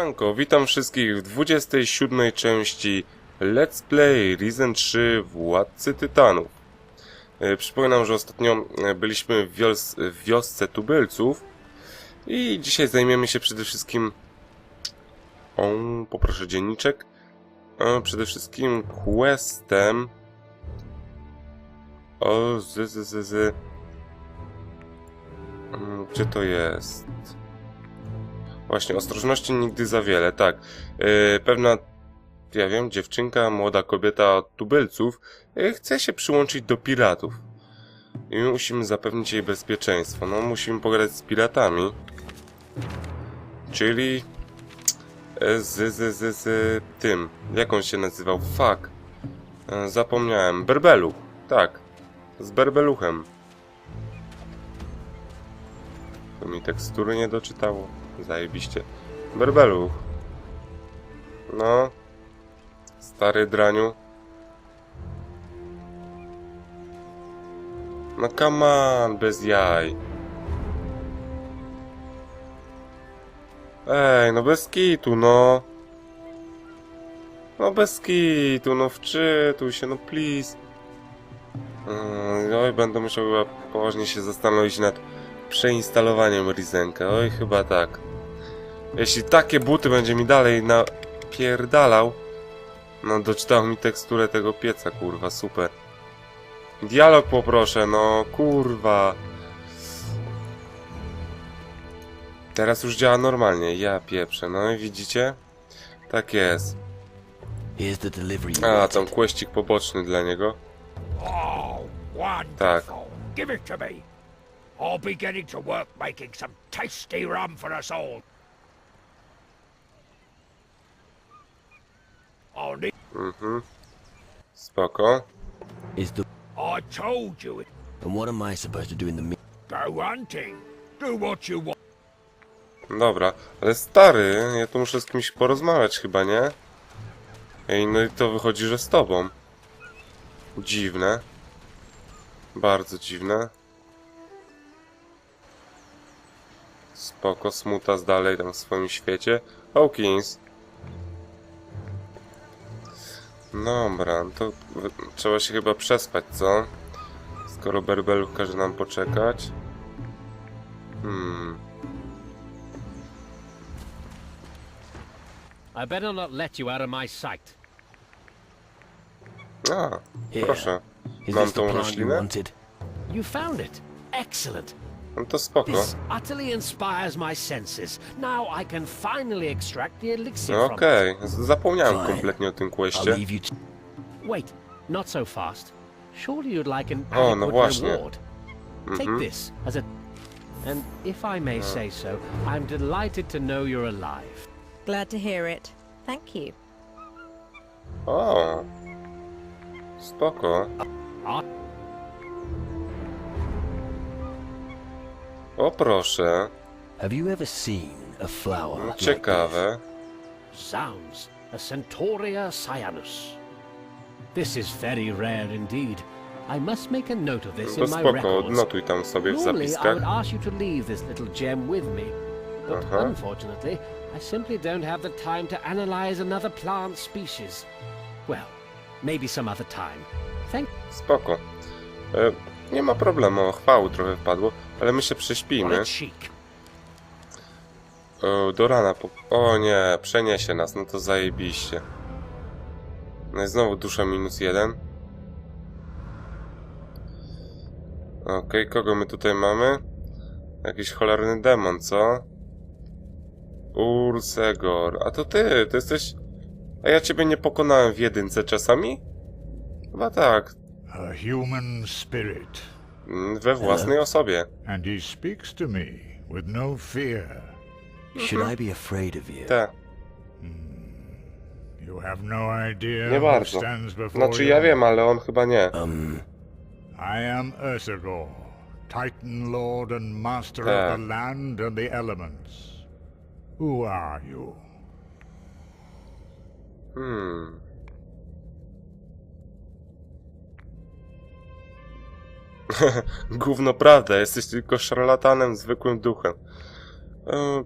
Siemanko, witam wszystkich w 27 części Let's Play Risen 3 Władcy Tytanów. E, Przypominam, że ostatnio e, byliśmy w, wios w wiosce tubylców i dzisiaj zajmiemy się przede wszystkim... O, poproszę dzienniczek. E, Przede wszystkim questem... O, z, z, z, z... Mm, Gdzie to jest? Właśnie, ostrożności nigdy za wiele, tak. Yy, pewna, ja wiem, dziewczynka, młoda kobieta od tubylców yy, chce się przyłączyć do piratów. I my musimy zapewnić jej bezpieczeństwo. No, musimy pogadać z piratami. Czyli yy, z, z, z, z tym. Jak on się nazywał? Fuck. Yy, zapomniałem. Berbeluch. Tak. Z Berbeluchem. To mi tekstury nie doczytało. Zajebiście. Berbeluch. No. Stary draniu. No come on, bez jaj. Ej, no bez kitu, no. No bez kitu, no wczytuj się, no please. Yy, oj, będę musiał chyba poważnie się zastanowić nad przeinstalowaniem Rizenka. Oj, chyba tak. Jeśli takie buty będzie mi dalej napierdalał, no doczytał mi teksturę tego pieca, kurwa, super. Dialog poproszę, no kurwa. Teraz już działa normalnie, ja pieprzę, no i widzicie? Tak jest. A, tam kłeścik poboczny dla niego. Oh. Tak. Give it to me. I'll be getting to work making some tasty rum for us all. Need... Mhm. Spoko. Is the I told you it. and what am I supposed to do in the mean? Go hunting. Do what you want. Dobra, ale stary, ja tu muszę z kimś porozmawiać chyba, nie? Ej, no i to wychodzi, że z tobą. Dziwne. Bardzo dziwne. Spoko, smutas dalej tam w swoim świecie. Hawkins. Dobra, no to trzeba się chyba przespać, co? Skoro Berbelów każe nam poczekać. Hmm. I better not let you out of my sight. A, proszę. Mam tą roślinę? You found it. Excellent. No to spoko. This utterly inspires my senses. Now I can finally extract the elixir No from okej, z- zapomniałem Fine. kompletnie o tym I'll kwestie. leave you. To... it. Wait, not so fast. Surely you'd like an O, no adequate właśnie. reward. Take Mhm. this as a... And if I may say so, I'm delighted to know you're alive. Glad to hear it. Thank you. O, spoko. Ah, O proszę, Have you ever seen a flower? no, like ciekawe. zounds, a Centaurea cyanus. This is very rare indeed. I must make a note of this in my spoko, records. odnotuj tam sobie w Normally, I zapiskach. would ask you to leave this little gem with me, but Uh-huh. unfortunately, I simply don't have the time to analyze another plant species. Well, maybe some other time. Thank. Spoko. E, nie ma problemu, chwały trochę wpadło, ale my się prześpimy. O, do rana po... O nie, przeniesie nas, no to zajebiście. No i znowu dusza minus jeden. Okej, kogo my tutaj mamy? Jakiś cholerny demon, co? Ursegor. A to ty, to jesteś... A ja ciebie nie pokonałem w jedynce czasami? Chyba tak, a human spirit, we własnej osobie. and he speaks to me with no fear. Should I be afraid of you? Te. You have no idea Nie who bardzo. stands before Znaczy you. ja wiem, ale on chyba nie. Um, I am Ursagor, Titan Lord and Master Tak. of the land and the elements. Who are you? Hmm. Gówno prawda, jesteś tylko szarlatanem, zwykłym duchem. E,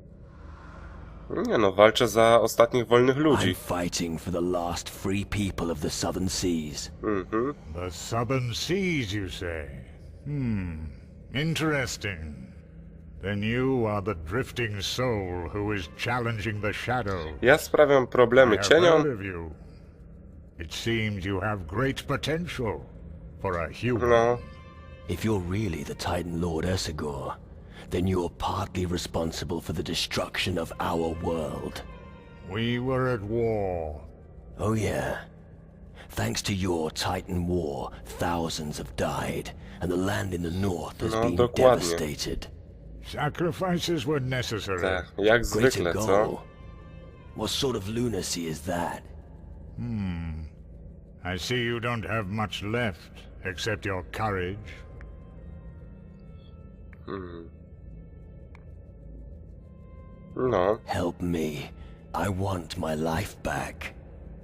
Nie no, walczę za ostatnich wolnych I'm ludzi. fighting for the last free people of the southern seas. Mhm. The southern seas, you say? Hmm. Interesting. Then you are the drifting soul who is challenging the shadow. Ja sprawiam I problemy cieniom. It seems you have great potential for a human. No, If you're really the Titan Lord Ursagor, then you're partly responsible for the destruction of our world. We were at war. Oh yeah. Thanks to your Titan war, thousands have died, and the land in the north has No, been dokładnie. devastated. Sacrifices were necessary. tak, jak Great zwykle, to co? What sort of lunacy is that? Hmm. I see you don't have much left, except your courage. Mhm. No, Help me. I want my life back.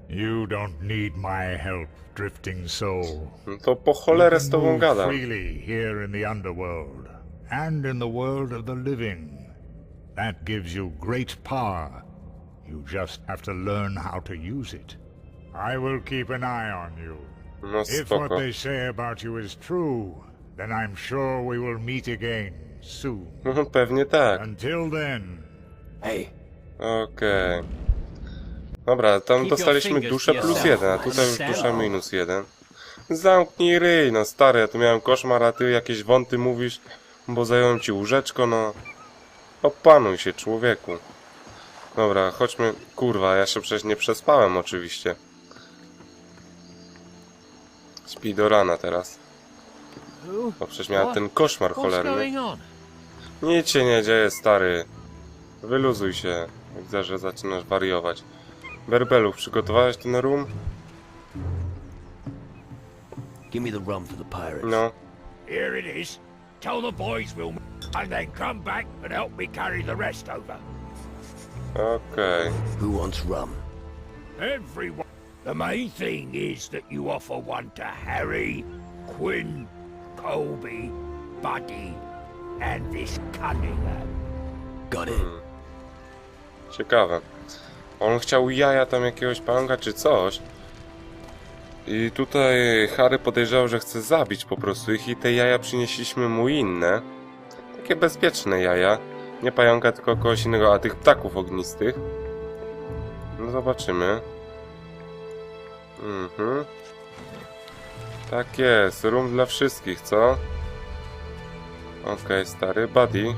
You don't need my help, drifting soul. no to po cholerę z You tobą move gadam. freely here in the underworld and in the world of the living. That gives you great power. You just have to learn how to use it. I will keep an eye on you. No If what they say about you is true, then I'm sure we will meet again soon. Mhm, Pewnie tak. Until then, Hey, Okej. Dobra, tam dostaliśmy duszę plus jeden, a tutaj już dusza minus jeden. Zamknij ryj, no stary, ja tu miałem koszmar, a ty jakieś wąty mówisz, bo zająłem ci łóżeczko, no. Opanuj się, człowieku. Dobra, chodźmy. Kurwa, ja się przecież nie przespałem oczywiście. Śpi do rana teraz. Bo przecież miałem What? ten koszmar cholerny. Nic się nie dzieje, stary. Wyluzuj się. Widzę, że zaczynasz wariować. Berbelu, przygotowałeś ten room? give me the rum for the pirates. No. Here it is. Tell the boys we'll and then come back and help me carry the rest over. Okej. Who wants rum? Everyone. The main thing is that you offer one to Harry, Quinn, Colby, Buddy, and this Cunningham. Got it. Ciekawe. On chciał jaja tam jakiegoś panga czy coś. I tutaj Harry podejrzewał, że chce zabić po prostu ich i te jaja przynieśliśmy mu inne. Takie bezpieczne jaja. Nie pająka, tylko kogoś innego, a tych ptaków ognistych. No zobaczymy. Mhm. Tak jest, room dla wszystkich, co? Okej, stary, buddy,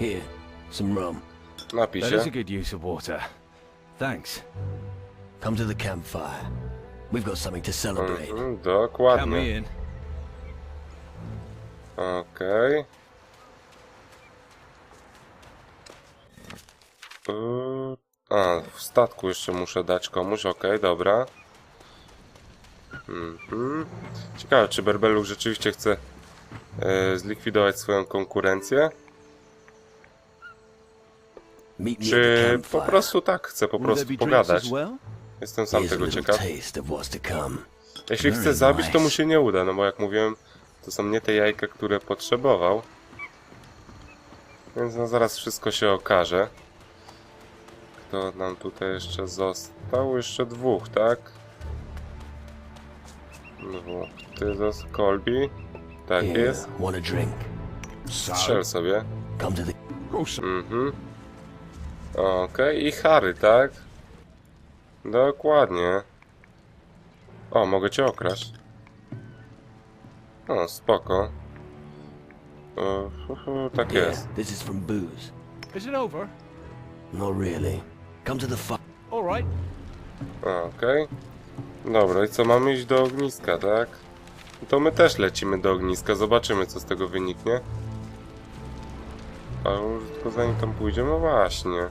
Here, some rum. napij That się. is a good use of water. Thanks. Come to the campfire. We've got something to celebrate. Mhm, Count dokładnie. Okej. Yy, A, w statku jeszcze muszę dać komuś, okej, dobra. Mhm. Ciekawe, czy Berbelu rzeczywiście chce e, zlikwidować swoją konkurencję, czy po prostu tak chce po prostu pogadać. Jestem sam tego ciekaw. Jeśli chce zabić, to mu się nie uda, no bo jak mówiłem, to są nie te jajka, które potrzebował. Więc no zaraz wszystko się okaże. Kto nam tutaj jeszcze został? Jeszcze dwóch, tak? Dwóch. Ty został Colby. Tak Here, jest. want a drink? Strzel sobie. Come to the Mhm. Okej, i Harry, tak? Dokładnie. O, mogę cię okraść. O, spoko. E, hu, hu, tak Yeah, jest. this is from booze. Is it over? Not really. Come to the fire. All right. Okej. Dobra, i co, mamy iść do ogniska, tak? To my też lecimy do ogniska, zobaczymy co z tego wyniknie. A już tylko zanim tam pójdziemy, no właśnie.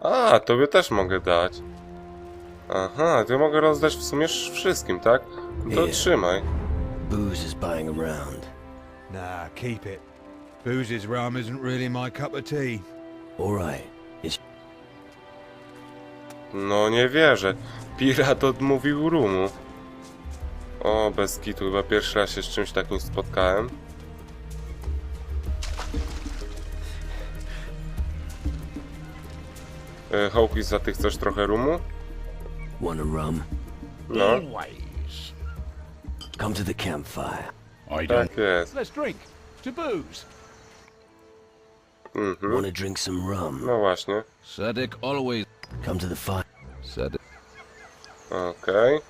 A, tobie też mogę dać. Aha, to ja mogę rozdać w sumie sz- wszystkim, tak? To trzymaj. Booze is buying around. Nah, keep it. Booze's rum isn't really my cup of tea. All right. No nie wierzę. Pirat odmówił rumu. O, bez kitu. Chyba pierwszy raz się z czymś takim spotkałem. E, Hawkins, za tych chcesz trochę rumu? Want a rum? No, Come to the campfire. I tak jest. Let's drink to booze. Mhm. Drink some rum? No właśnie. Sadek always. Come to the Sadik. Okej.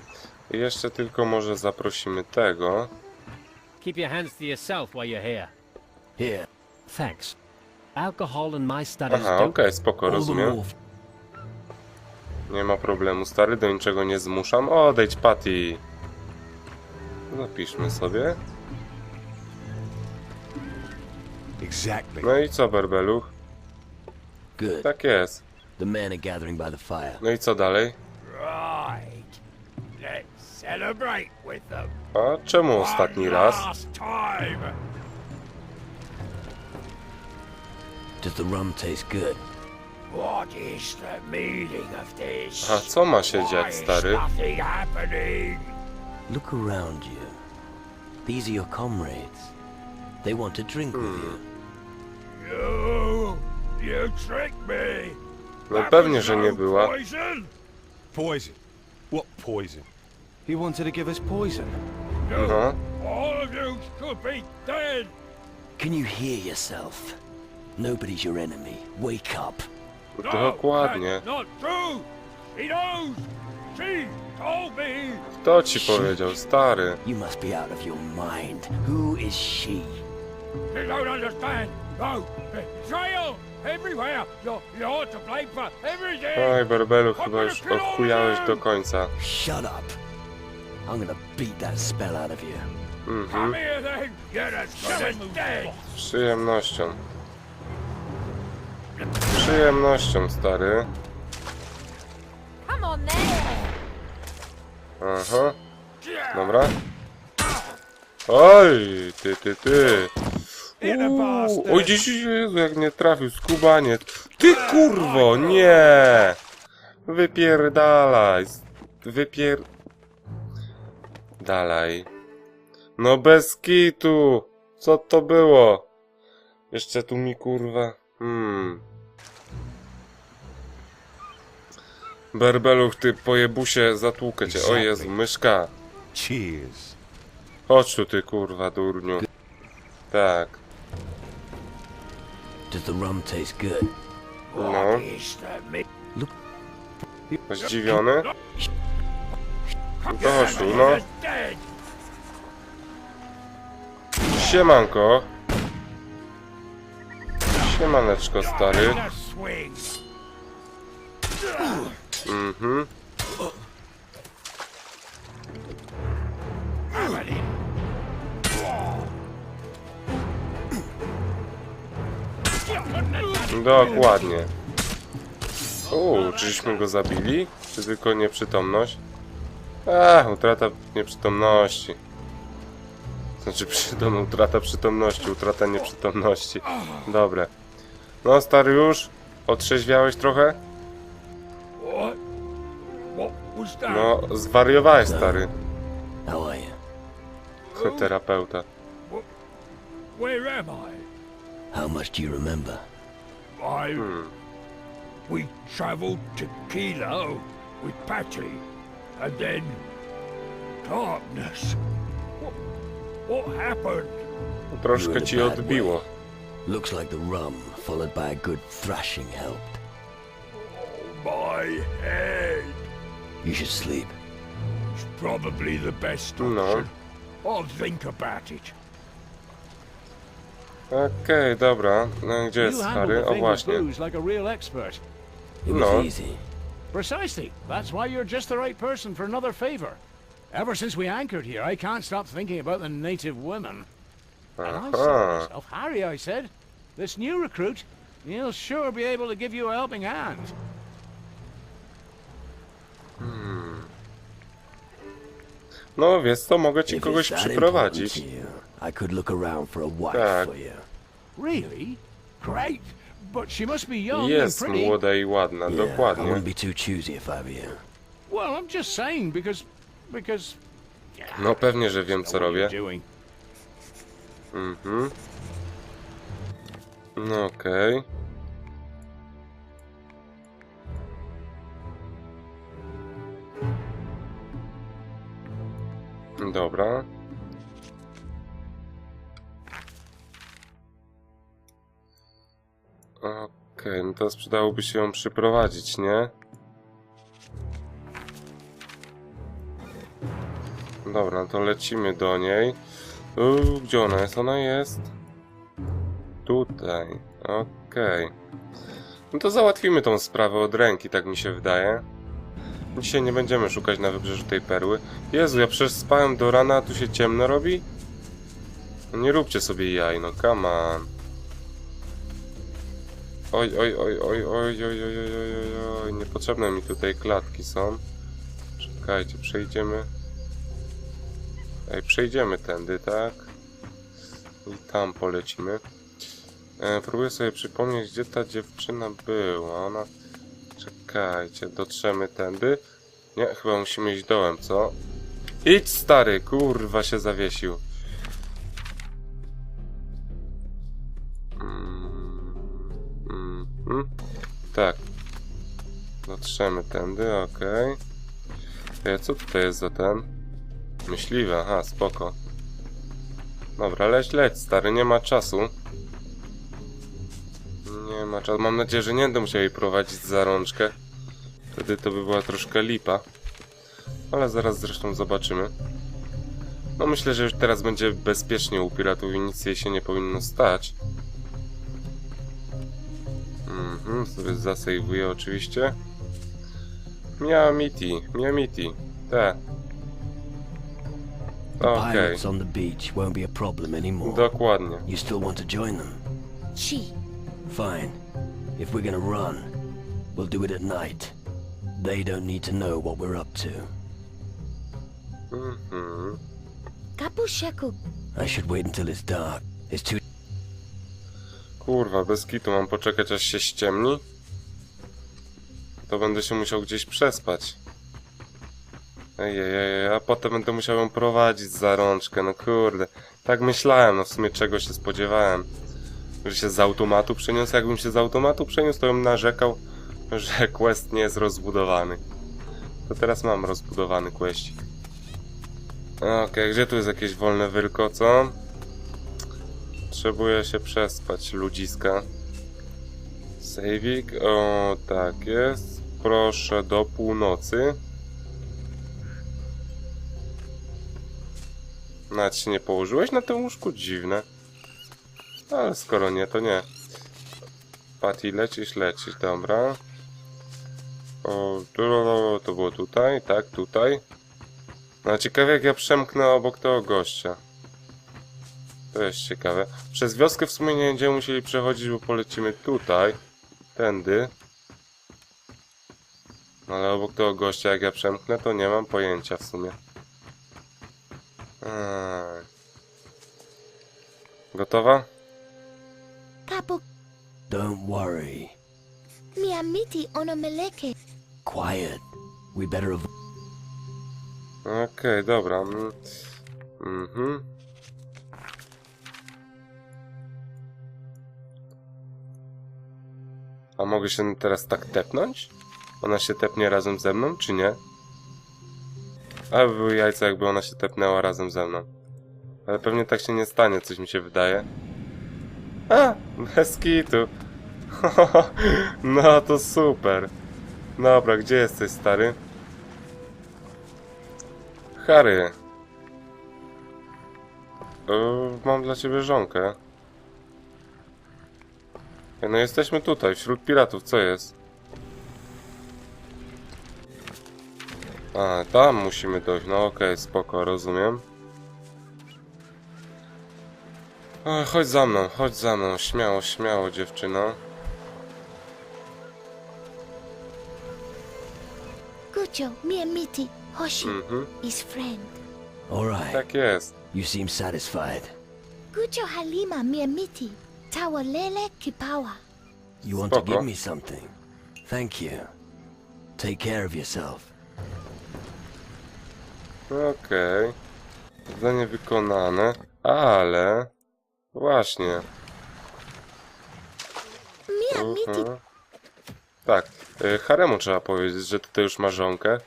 I jeszcze tylko może zaprosimy tego. Keep your hands to yourself while you're here. Here. Thanks. Alcohol and my studies Aha, don't... okej, spoko, All the rozumiem. more. Nie ma problemu, stary, do niczego nie zmuszam. Odejdź, Patty. Zapiszmy sobie. Exactly. No i co, Berbeluch? Good. Tak jest. The men are gathering by the fire. No i co dalej? Right. Let's celebrate with them. A czemu ostatni raz? Last time. Does the rum taste good? What is the meaning of this? A co ma się Why dziać, is stary? nothing happening? Look around you. These are your comrades. They want to drink with hmm. you. You, you tricked me. No That pewnie, że nie była. Poison? Poison. What poison? He wanted to give us poison. No. All of you should be dead. Can you hear yourself? Nobody's your enemy. Wake up. No, Dokładnie. not true. She knows. She told me. Kto ci powiedział, stary? You must be out of your mind. Who is she? You don't understand. No. Betrayal everywhere. You're, you're to blame for everything. Oj, Berbelu, chyba już odchujałeś do końca. Shut up. I'm gonna beat that spell out of you. Mhm. Przyjemnością. Z przyjemnością, stary. Come on then. Aha. Dobra. Oj, ty, ty, ty. Uuu, oj, dziś, Jezu, jak nie trafił, skubaniec. Ty kurwo, nie! Wypierdalaj. Wypier... Dalej. No bez kitu. Co to było? Jeszcze tu mi kurwa... Hmm... Berbeluch, ty pojebusie, zatłukę cię. O Jezu, myszka. Cheers. Chodź tu, ty kurwa, durniu. Tak. Does the rum taste good? No. Zdziwiony? Tu, no. Siemanko. Siemaneczko, stary. Mhm. Dokładnie. Uuu, czyśmy go zabili? Czy tylko nieprzytomność? A, utrata nieprzytomności. Znaczy, przytom, utrata przytomności, utrata nieprzytomności. Dobre. No, stary już? Otrzeźwiałeś trochę? No, zwariowałeś, stary. Terapeuta. Where am I? How much do you remember? I. Hmm. We travelled to Kilo with Patty, and then darkness. What, what happened? Troszkę ci odbiło. Looks like the rum, followed by a good thrashing, helped. Oh, my head. You should sleep. It's probably the best option. No. option. I'll think about it. Okej, dobra. No, gdzie jest you handled stary? the O, właśnie. like a real expert. It was No. easy. Precisely. That's why you're just the right person for another favor. Ever since we anchored here, I can't stop thinking about the native women. And I said to myself, Harry, I said, this new recruit, he'll sure be able to give you a helping hand. Hmm. No, wiesz co, mogę ci If kogoś it's that przyprowadzić. I could look around for a wife Tak. for you. Really? Great. But she must be young and pretty. młoda i ładna, Yeah, I wouldn't be too choosy if I were you. Well, I'm just saying because because No pewnie, że wiem co robię. doing. Mhm. No okej. Dobra. Okej, no teraz przydałoby się ją przyprowadzić, nie? Dobra, no to lecimy do niej. Uuu, gdzie ona jest? Ona jest... Tutaj. Okej. No to załatwimy tą sprawę od ręki, tak mi się wydaje. Dzisiaj nie będziemy szukać na wybrzeżu tej perły. Jezu, ja przecież spałem do rana, a tu się ciemno robi? No nie róbcie sobie jaj, no come on. Oj, oj, oj, oj, oj, oj, oj, oj, oj, oj, oj, niepotrzebne mi tutaj klatki są. Czekajcie, przejdziemy. Ej, przejdziemy tędy, tak? I tam polecimy. E, próbuję sobie przypomnieć, gdzie ta dziewczyna była. Ona... Czekajcie, dotrzemy tędy. Nie, chyba musimy iść dołem, co? Idź stary, kurwa się zawiesił. Mm, mm. Tak. Dotrzemy tędy, okej. Okay. Co tutaj jest za ten? Myśliwe, aha, spoko. Dobra, leć, leć, stary, nie ma czasu. Nie ma czasu. Mam nadzieję, że nie będę musiał jej prowadzić za rączkę. Wtedy to by była troszkę lipa. Ale zaraz zresztą zobaczymy. No myślę, że już teraz będzie bezpiecznie u piratów i nic jej się nie powinno stać. Mhm, sobie zasejwuję oczywiście. Miamiti, Miamiti. Te. The Okej, pirates on the beach won't be a problem anymore. dokładnie. You still want to join them? She. Fine. If we're gonna run, we'll do it at night. They don't need to know what we're up to. Mhm. Kapushaku. I should wait until it's dark. It's too Kurwa, bez kitu mam poczekać aż się ściemni? To będę się musiał gdzieś przespać. Ejej, a potem będę musiał ją prowadzić za rączkę, no kurde. Tak myślałem, no w sumie czego się spodziewałem. Że się z automatu przeniosę, jakbym się z automatu przeniósł, to bym narzekał, że quest nie jest rozbudowany. To teraz mam rozbudowany questik. Okej, gdzie tu jest jakieś wolne wyrko, co? Potrzebuję się przespać, ludziska. Sejwik, o tak jest. Proszę do północy. Nawet się nie położyłeś na tym łóżku? Dziwne. Ale skoro nie, to nie. Patty, lecisz, lecisz, dobra. O, to, było tutaj, tak, tutaj. No ciekawe jak ja przemknę obok tego gościa. To jest ciekawe. Przez wioskę w sumie nie będziemy musieli przechodzić, bo polecimy tutaj. Tędy. No ale obok tego gościa jak ja przemknę, to nie mam pojęcia w sumie. Eee. Gotowa? Kapu. Don't worry. Miamiti onomeleke. Quiet. We better avoid. Okej, dobra. Mm. Mhm. A mogę się teraz tak tepnąć? Ona się tepnie razem ze mną, czy nie? A by były jajca, jakby ona się tepnęła razem ze mną. Ale pewnie tak się nie stanie, coś mi się wydaje. A! Bez kitu. No to super. Dobra, gdzie jesteś, stary? Harry. Yy, mam dla ciebie żonkę. No jesteśmy tutaj, wśród piratów, co jest? A, tam musimy dojść, no okej, spoko, rozumiem. O, chodź za mną, chodź za mną, śmiało, śmiało, dziewczyno. Gucho, Miamiti. Hoshi. Mhm, His friend. All right. tak jest. You seem satisfied. Gucho Halima Miamiti. Tawalele Kipawa. You want to Spoko. give me something? Thank you. Take care of yourself. Okej. Zadanie wykonane, ale... Właśnie. Miamiti. Mhm. Tak, y, Haremu trzeba powiedzieć, że tutaj już ma żonkę.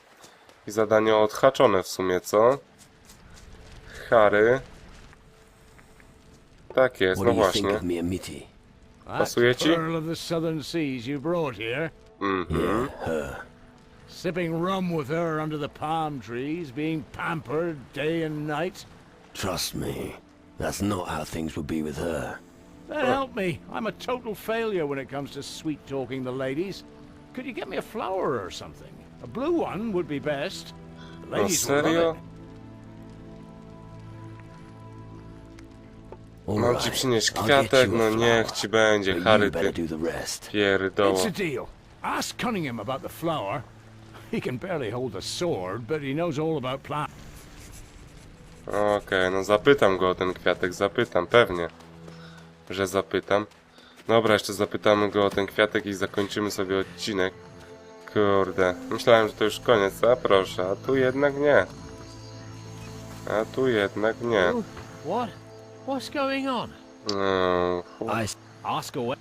I zadanie odhaczone w sumie, co? Harry. Tak jest, What no do you think właśnie. of me and Mitty? That Pasuje ci? pearl of the southern seas you brought here. Mhm. Sipping rum with her under the palm trees, being pampered day and night. Trust me, that's not how things would be with her. Then help me. I'm a total failure when it comes to sweet talking the ladies. Could you get me a flower or something? A blue one would be best. The No ladies will love it. Mam ci przynieść kwiatek? No niech ci będzie, Harry, ty pierdoło. It's a deal. Ask Cunningham about the flower. He can barely hold a sword, but he knows all about plants. Okej, no zapytam go o ten kwiatek, zapytam, pewnie, że zapytam. Dobra, jeszcze zapytamy go o ten kwiatek i zakończymy sobie odcinek. Kurde, myślałem, że to już koniec, a proszę, a tu jednak nie. A tu jednak nie. What? What's going on? No, fu- I s- Ask away.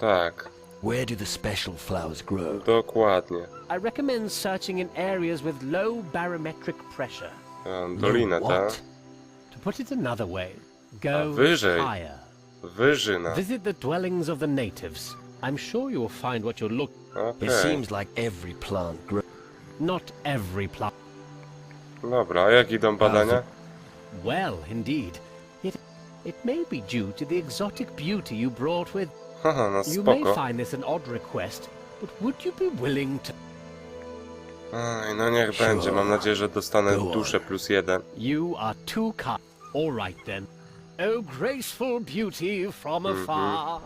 tak, where do the special flowers grow? dokładnie. I recommend searching in areas with low barometric pressure. E, Dolina, No, ta? what? To put it another way, go wyżej. higher. Wyżyna. Visit the dwellings of the natives. I'm sure you will find what you're looking. Okej, It seems like every plant grows. Not every plant. dobra, a jak idą badania? Well, indeed. It, may be due to the exotic beauty you brought with. Haha, no You may spoko. find this an odd request, but would you be willing to? Aj, no niech będzie, mam nadzieję, że dostanę duszę plus jeden. You are too kind. All right then. Oh, graceful beauty from afar.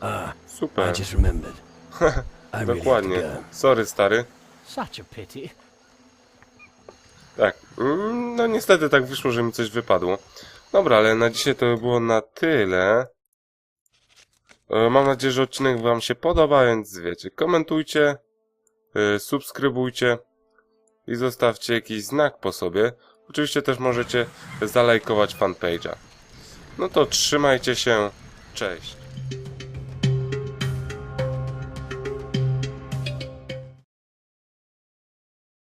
Ah, Super. I just remembered. I really have to Dokładnie. go. Sorry, stary. Such a pity. Tak. Mm, No niestety tak wyszło, że mi coś wypadło. Dobra, ale na dzisiaj to by było na tyle. E, Mam nadzieję, że odcinek wam się podoba, więc wiecie, komentujcie, e, subskrybujcie i zostawcie jakiś znak po sobie. Oczywiście też możecie zalajkować fanpage'a. No to trzymajcie się. Cześć.